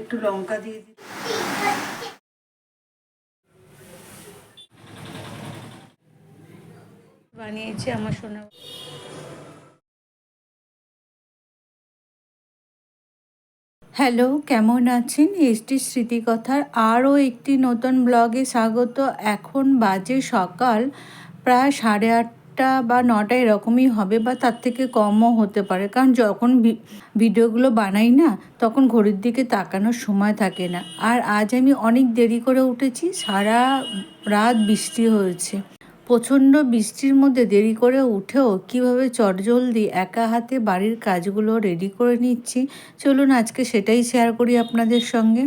একটু লঙ্কা দিয়ে দিই। বানিয়েছে আমার সোনা হ্যালো, কেমন আছেন? এসটি স্মৃতিকথার আরও একটি নতুন ব্লগে স্বাগত। এখন বাজে সকাল, প্রায় সাড়ে আটটা বা নটা এরকমই হবে বা তার থেকে কমও হতে পারে। কারণ যখন ভিডিওগুলো বানাই না, তখন ঘড়ির দিকে তাকানোর সময় থাকে না। আর আজ আমি অনেক দেরি করে উঠেছি, সারা রাত বৃষ্টি হয়েছে। প্রচণ্ড বৃষ্টির মধ্যে দেরি করে উঠেও কীভাবে চটজলদি একা হাতে বাড়ির কাজগুলো রেডি করে নিচ্ছি, চলুন আজকে সেটাই শেয়ার করি আপনাদের সঙ্গে।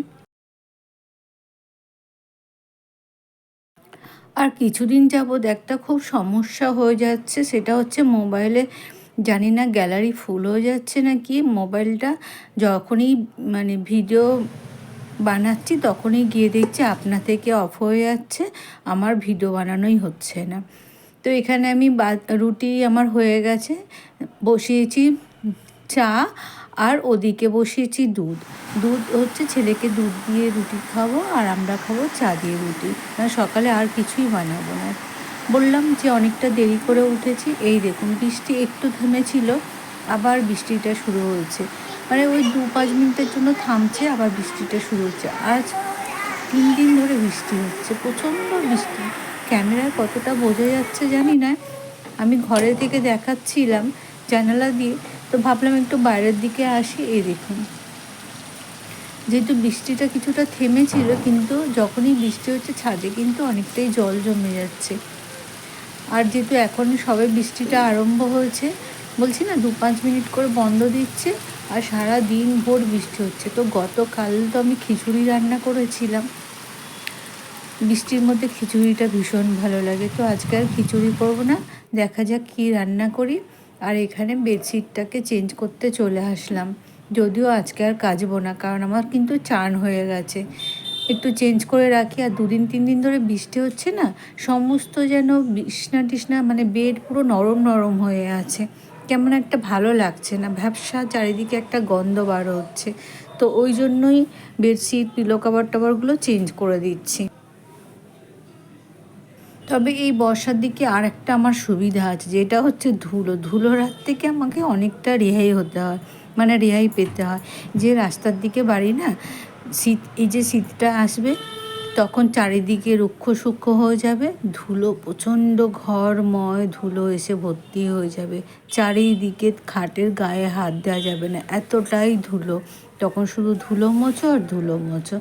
আর কিছুদিন যাবৎ একটা খুব সমস্যা হয়ে যাচ্ছে, সেটা হচ্ছে মোবাইলে জানি না গ্যালারি ফুল হয়ে যাচ্ছে না কি মোবাইলটা যখনই মানে ভিডিও বানাচ্ছি তখনই গিয়ে দেখছি আপনা থেকে অফ হয়ে যাচ্ছে, আমার ভিডিও বানানোই হচ্ছে না। তো এখানে আমি রুটি আমার হয়ে গেছে, বসিয়েছি চা আর ওদিকে বসিয়েছি দুধ। দুধ হচ্ছে ছেলেকে দুধ দিয়ে রুটি খাব আর আমরা খাব চা দিয়ে রুটি। মানে সকালে আর কিছুই বানাবো না। বললাম যে অনেকটা দেরি করে উঠেছি। এই দেখুন, বৃষ্টি একটু থেমেছিল, আবার বৃষ্টিটা শুরু হয়েছে। মানে ওই দু পাঁচ মিনিটের জন্য থামছে, আবার বৃষ্টিটা শুরু হচ্ছে। আজ তিন দিন ধরে বৃষ্টি হচ্ছে, প্রচণ্ড বৃষ্টি। ক্যামেরায় কতটা বোঝা যাচ্ছে জানি না। আমি ঘরে থেকে দেখাচ্ছিলাম জানালা দিয়ে। তো ভাবলাম একটু বাইরের দিকে আসি, এই দেখুন। যেহেতু বৃষ্টিটা কিছুটা থেমেছিল, কিন্তু যখনই বৃষ্টি হচ্ছে, ছাদে কিন্তু অনেকটাই জল জমে যাচ্ছে। আর যেহেতু এখন সবে বৃষ্টিটা আরম্ভ হয়েছে, বলছি না দু পাঁচ মিনিট করে বন্ধ দিচ্ছে, আর সারা দিন ভোর বৃষ্টি হচ্ছে। তো গতকাল তো আমি খিচুড়ি রান্না করেছিলাম। বৃষ্টির মধ্যে খিচুড়িটা ভীষণ ভালো লাগে। তো আজকে আর খিচুড়ি করব না, দেখা যাক কী রান্না করি। আর এখানে বেডশিটটাকে চেঞ্জ করতে চলে আসলাম। যদিও আজকে আর কাচবো না, কারণ আমার কিন্তু চান হয়ে গেছে। একটু চেঞ্জ করে রাখি, আর দুদিন, তিন দিন ধরে বৃষ্টি হচ্ছে না, সমস্ত যেন বিছনা টিসনা মানে বেড পুরো নরম নরম হয়ে আছে। কেমন একটা ভালো লাগছে না, ভ্যাবসা চারিদিকে একটা গন্ধ বার হচ্ছে। তো ওই জন্যই বেডশিট পিলো কাভার টাভারগুলো চেঞ্জ করে দিচ্ছি। তবে এই বর্ষার দিকে আর একটা আমার সুবিধা আছে, যেটা হচ্ছে ধুলো। ধুলোর হাত থেকে আমাকে অনেকটা রেহাই হতে হয় মানে রেহাই পেতে হয়। যে রাস্তার দিকে বাড়ি না, শীত, এই যে শীতটা আসবে, তখন চারিদিকে রুক্ষ সূক্ষ্ম হয়ে যাবে, ধুলো প্রচণ্ড ঘরময় ধুলো এসে ভর্তি হয়ে যাবে। চারিদিকে খাটের গায়ে হাত দেওয়া যাবে না, এতটাই ধুলো। তখন শুধু ধুলো মোছো আর ধুলো মোছো।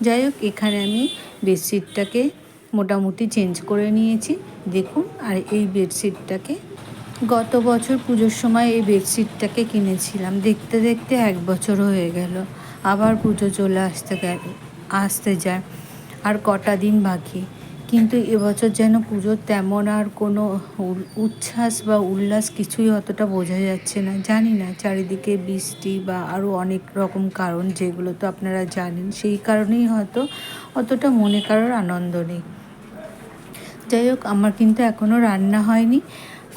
যাই হোক, এখানে আমি বেডশিটটাকে মোটামুটি চেঞ্জ করে নিয়েছি। দেখুন, আর এই বেডশিটটাকে গত বছর পুজোর সময় এই বেডশিটটাকে কিনেছিলাম। দেখতে দেখতে এক বছর হয়ে গেল। আবার পুজো চলে আসতে গেল, আসতে যায়, আর কটা দিন বাকি। কিন্তু এবছর যেন পুজোর তেমন আর কোনো উচ্ছ্বাস বা উল্লাস কিছুই অতটা বোঝা যাচ্ছে না। জানি না, চারিদিকে বৃষ্টি বা আরও অনেক রকম কারণ, যেগুলো তো আপনারা জানেন, সেই কারণেই হয়তো অতটা মনে কারোর আনন্দ নেই। যাই হোক, আমার কিন্তু এখনও রান্না হয়নি।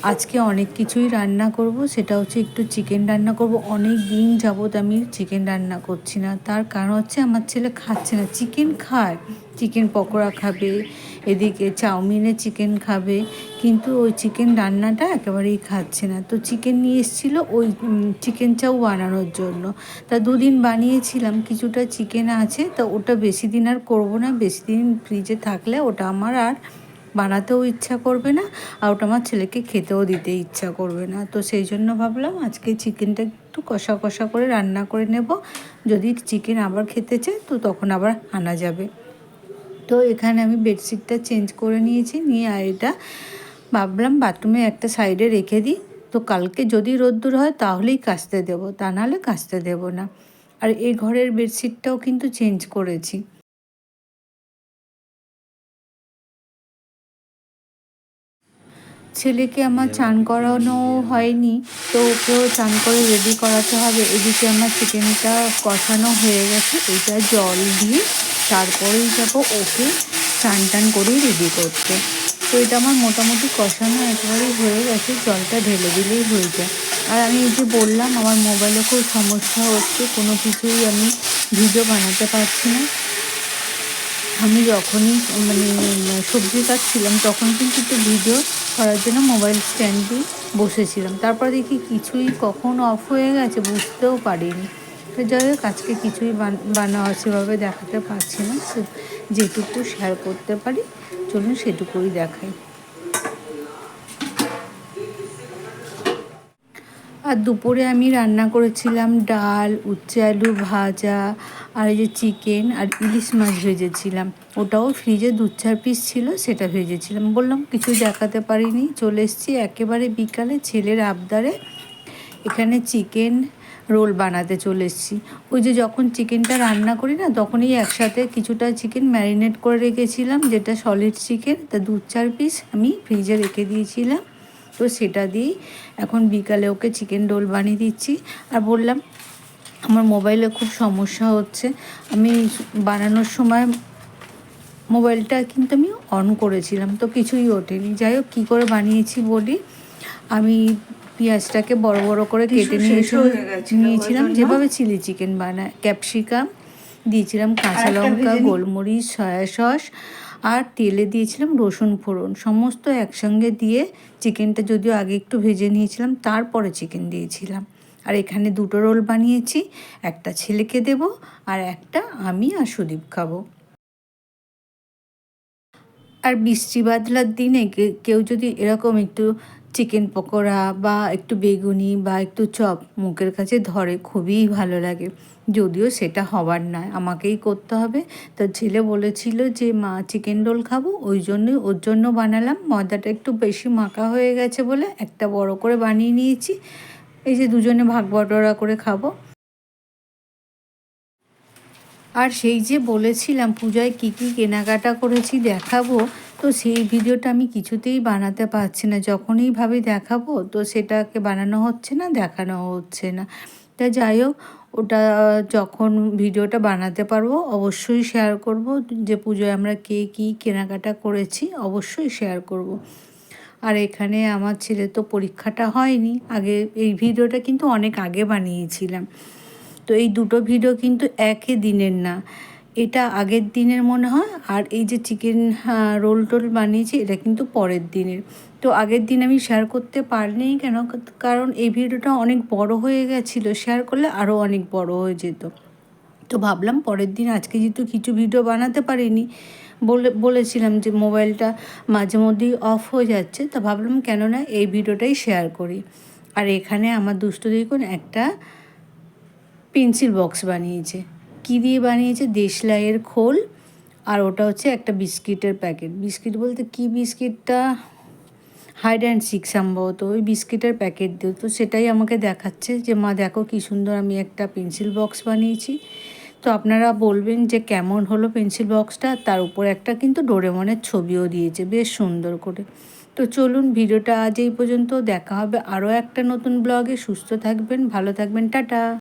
আজকে অনেক কিছুই রান্না করব। সেটা হচ্ছে একটু চিকেন রান্না করব। অনেক দিন যাবৎ আমি চিকেন রান্না করছি না। তার কারণ হচ্ছে আমার ছেলে খাচ্ছে না। চিকেন খায়। চিকেন পকোড়া খাবে, এদিকে চাউমিনে চিকেন খাবে, কিন্তু ওই চিকেন রান্নাটা একেবারেই খাচ্ছে না। তো চিকেন নিয়ে এসেছিল ওই চিকেন চাউ বানানোর জন্য। তা দুদিন বানিয়েছিলাম, কিছুটা চিকেন আছে। তা ওটা বেশি দিন আর করব না। বেশি দিন ফ্রিজে থাকলে ওটা আমার আর বানাতেও ইচ্ছা করবে না আর ওটা আমার ছেলেকে খেতেও দিতে ইচ্ছা করবে না। তো সেই জন্য ভাবলাম আজকে চিকেনটা একটু কষা কষা করে রান্না করে নেব। যদি চিকেন আবার খেতে চায়, তো তখন আবার আনা যাবে। তো এখানে আমি বেডশিটটা চেঞ্জ করে নিয়েছি, নিয়ে আর এটা ভাবলাম বাথরুমে একটা সাইডে রেখে দিই। তো কালকে যদি রোদ্দুর হয়, তাহলেই কাচতে দেবো, তা নাহলে কাচতে দেবো না। আর এই ঘরের বেডশিটটাও কিন্তু চেঞ্জ করেছি। ছেলেকে আমার চান করানো হয়নি, তো ওকেও চান করে রেডি করাতে হবে। এদিকে আমার চিকেনটা কষানো হয়ে গেছে, এটা জল দিয়ে তারপরেই যাব ওকে চান টান করেই রেডি করতে। তো এটা আমার মোটামুটি কষানো একেবারেই হয়ে গেছে, জলটা ঢেলে দিলেই হয়ে যায়। আর আমি এই যে বললাম, আমার মোবাইলে খুব সমস্যা হচ্ছে, কোনো কিছুই আমি ভিডিও বানাতে পারছি না। আমি যখনই মানে সবজি কাটছিলাম, তখন কিন্তু একটু ভিডিও করার জন্য মোবাইল স্ট্যান্ড বসেছিলাম। তারপর দেখি কিছুই কখন অফ হয়ে গেছে, বুঝতেও পারিনি। তো যাই হোক, আজকে কিছুই বানা সেভাবে দেখাতে পারছি না। যেটুকু শেয়ার করতে পারি, চলুন সেটুকুই দেখাই। আর দুপুরে আমি রান্না করেছিলাম ডাল, উচ্ছে আলু ভাজা আর এই যে চিকেন আর ইলিশ মাছ ভেজেছিলাম, ওটাও ফ্রিজে দু চার পিস ছিল, সেটা ভেজেছিলাম। বললাম কিছু দেখাতে পারিনি, চলে এসেছি একেবারে বিকালে ছেলের আবদারে। এখানে চিকেন রোল বানাতে চলে এসেছি। ওই যে যখন চিকেনটা রান্না করি না, তখনই একসাথে কিছুটা চিকেন ম্যারিনেট করে রেখেছিলাম, যেটা সলিড চিকেন তা দু চার পিস আমি ফ্রিজে রেখে দিয়েছিলাম। তো সেটা দিয়েই এখন বিকালে ওকে চিকেন রোল বানিয়ে দিচ্ছি। আর বললাম আমার মোবাইলে খুব সমস্যা হচ্ছে। আমি বানানোর সময় মোবাইলটা কিন্তু আমি অন করেছিলাম তো কিছুই ওঠেনি। যাই হোক কী করে বানিয়েছি বলি? আমি পেঁয়াজটাকে বড় বড় করে কেটে নিয়ে নিয়েছিলাম যেভাবে চিলি চিকেন বানায় ক্যাপসিকাম দিয়েছিলাম কাঁচা লঙ্কা গোলমরিচ সয়া সস আর তেলে দিয়েছিলাম রসুন ফোড়ন। সমস্ত একসঙ্গে দিয়ে চিকেনটা যদিও আগে একটু ভেজে নিয়েছিলাম তারপরে চিকেন দিয়েছিলাম। আর এখানে দুটো রোল বানিয়েছি, একটা ছেলেকে দেব আর একটা আমি আর সুদীপ খাব। আর বৃষ্টি বাদলার দিনে কেউ যদি এরকম একটু চিকেন পকোড়া বা একটু বেগুনি বা একটু চপ মুখের কাছে ধরে, খুবই ভালো লাগে। যদিও সেটা হবার নয়, আমাকেই করতে হবে। তো ছেলে বলেছিল যে, মা, চিকেন রোল খাব, ওই জন্যই, ওর জন্য বানালাম। ময়দাটা একটু বেশি মাখা হয়ে গেছে বলে একটা বড় করে বানিয়ে নিয়েছি। এই যে দুজনে ভাগ বটরা করে খাব। আর সেই যে বলেছিলাম, পূজায় কী কী কেনাকাটা করেছি দেখাবো, তো সেই ভিডিওটা আমি কিছুতেই বানাতে পারছি না। যখনই ভাবি দেখাবো, তো সেটাকে বানানো হচ্ছে না, দেখানো হচ্ছে না। তা যাই হোক, ওটা যখন ভিডিওটা বানাতে পারব, অবশ্যই শেয়ার করব যে পুজোয় আমরা কে কী কেনাকাটা করেছি, অবশ্যই শেয়ার করব। আর এখানে আমার ছেলে তো পরীক্ষাটা হয়নি। আগে এই ভিডিওটা কিন্তু অনেক আগে বানিয়েছিলাম। তো এই দুটো ভিডিও কিন্তু একই দিনের না। এটা আগের দিনের মনে হয়, আর এই যে চিকেন রোল টোল বানিয়েছি, এটা কিন্তু পরের দিনের। তো আগের দিন আমি শেয়ার করতে পারিনি কেন? কারণ এই ভিডিওটা অনেক বড় হয়ে গেছিল। শেয়ার করলে আরও অনেক বড় হয়ে যেত। তো ভাবলাম পরের দিন আজকে যেহেতু কিছু ভিডিও বানাতে পারিনি বলে, বলেছিলাম যে মোবাইলটা মাঝে মধ্যেই অফ হয়ে যাচ্ছে, তো ভাবলাম কেননা এই ভিডিওটাই শেয়ার করি। আর এখানে আমার দুষ্ট দেখুন একটা পেন্সিল বক্স বানিয়েছে। কী দিয়ে বানিয়েছে? দেশলাইয়ের খোল, আর ওটা হচ্ছে একটা বিস্কিটের প্যাকেট বিস্কিট বলতে কি বিস্কিটটা? হাইড অ্যান্ড সিক সম্ভবত, ওই বিস্কিটের প্যাকেট দিও তো সেটাই আমাকে দেখাচ্ছে যে, মা, দেখো কী সুন্দর আমি একটা পেন্সিল বক্স বানিয়েছি। তো আপনারা বলবেন যে কেমন হলো পেন্সিল বক্সটা? তার উপর একটা কিন্তু ডোরেমনের ছবিও দিয়েছে, বেশ সুন্দর করে। তো চলুন ভিডিওটা আজ এই পর্যন্ত, দেখা হবে আরও একটা নতুন ব্লগে। সুস্থ থাকবেন, ভালো থাকবেন, টাটা।